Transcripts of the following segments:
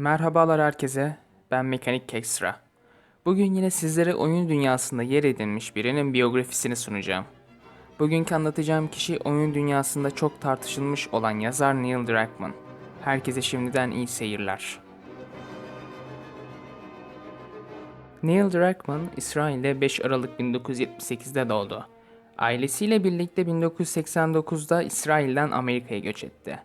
Merhabalar herkese, ben Mekanik Kekstra. Bugün yine sizlere oyun dünyasında yer edinmiş birinin biyografisini sunacağım. Bugünkü anlatacağım kişi oyun dünyasında çok tartışılmış olan yazar Neil Druckmann. Herkese şimdiden iyi seyirler. Neil Druckmann, İsrail'de 5 Aralık 1978'de doğdu. Ailesiyle birlikte 1989'da İsrail'den Amerika'ya göç etti.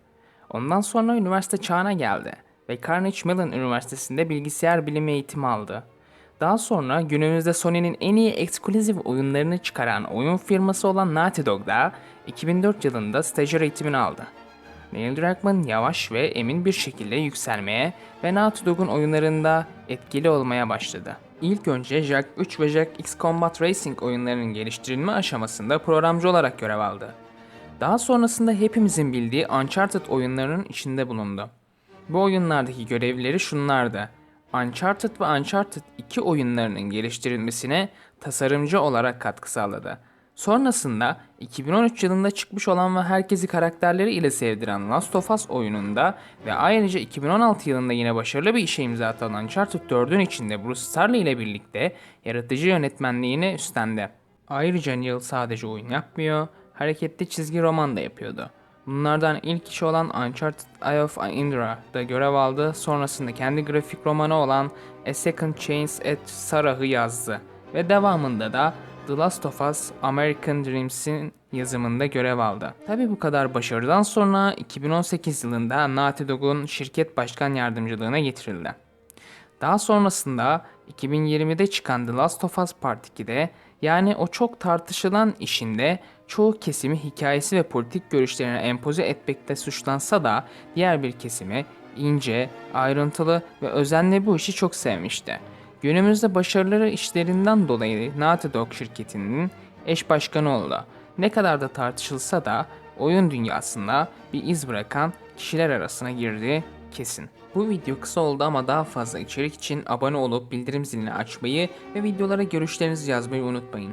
Ondan sonra üniversite çağına geldi ve Carnegie Mellon Üniversitesi'nde bilgisayar bilimi eğitimi aldı. Daha sonra günümüzde Sony'nin en iyi ekskluzif oyunlarını çıkaran oyun firması olan Naughty Dog'da 2004 yılında stajyer eğitimini aldı. Neil Druckmann yavaş ve emin bir şekilde yükselmeye ve Naughty Dog'un oyunlarında etkili olmaya başladı. İlk önce Jack 3 ve Jack X Combat Racing oyunlarının geliştirilme aşamasında programcı olarak görev aldı. Daha sonrasında hepimizin bildiği Uncharted oyunlarının içinde bulundu. Bu oyunlardaki görevleri şunlardı. Uncharted ve Uncharted 2 oyunlarının geliştirilmesine tasarımcı olarak katkı sağladı. Sonrasında 2013 yılında çıkmış olan ve herkesi karakterleri ile sevdiren Last of Us oyununda ve ayrıca 2016 yılında yine başarılı bir işe imza atan Uncharted 4'ün içinde Bruce Starley ile birlikte yaratıcı yönetmenliğini üstlendi. Ayrıca Neil sadece oyun yapmıyor, hareketli çizgi roman da yapıyordu. Bunlardan ilk işi olan Uncharted Eye of Indra'da görev aldı. Sonrasında kendi grafik romanı olan A Second Chance at Sarah'ı yazdı. Ve devamında da The Last of Us American Dreams'in yazımında görev aldı. Tabi bu kadar başarıdan sonra 2018 yılında Naughty Dog'un şirket başkan yardımcılığına getirildi. Daha sonrasında 2020'de çıkan The Last of Us Part 2'de yani o çok tartışılan işinde çoğu kesimi hikayesi ve politik görüşlerine empoze etmekte suçlansa da diğer bir kesimi ince, ayrıntılı ve özenli bu işi çok sevmişti. Günümüzde başarıları işlerinden dolayı Naughty Dog şirketinin eş başkanı oldu. Ne kadar da tartışılsa da oyun dünyasında bir iz bırakan kişiler arasına girdi kesin. Bu video kısa oldu ama daha fazla içerik için abone olup bildirim zilini açmayı ve videolara görüşlerinizi yazmayı unutmayın.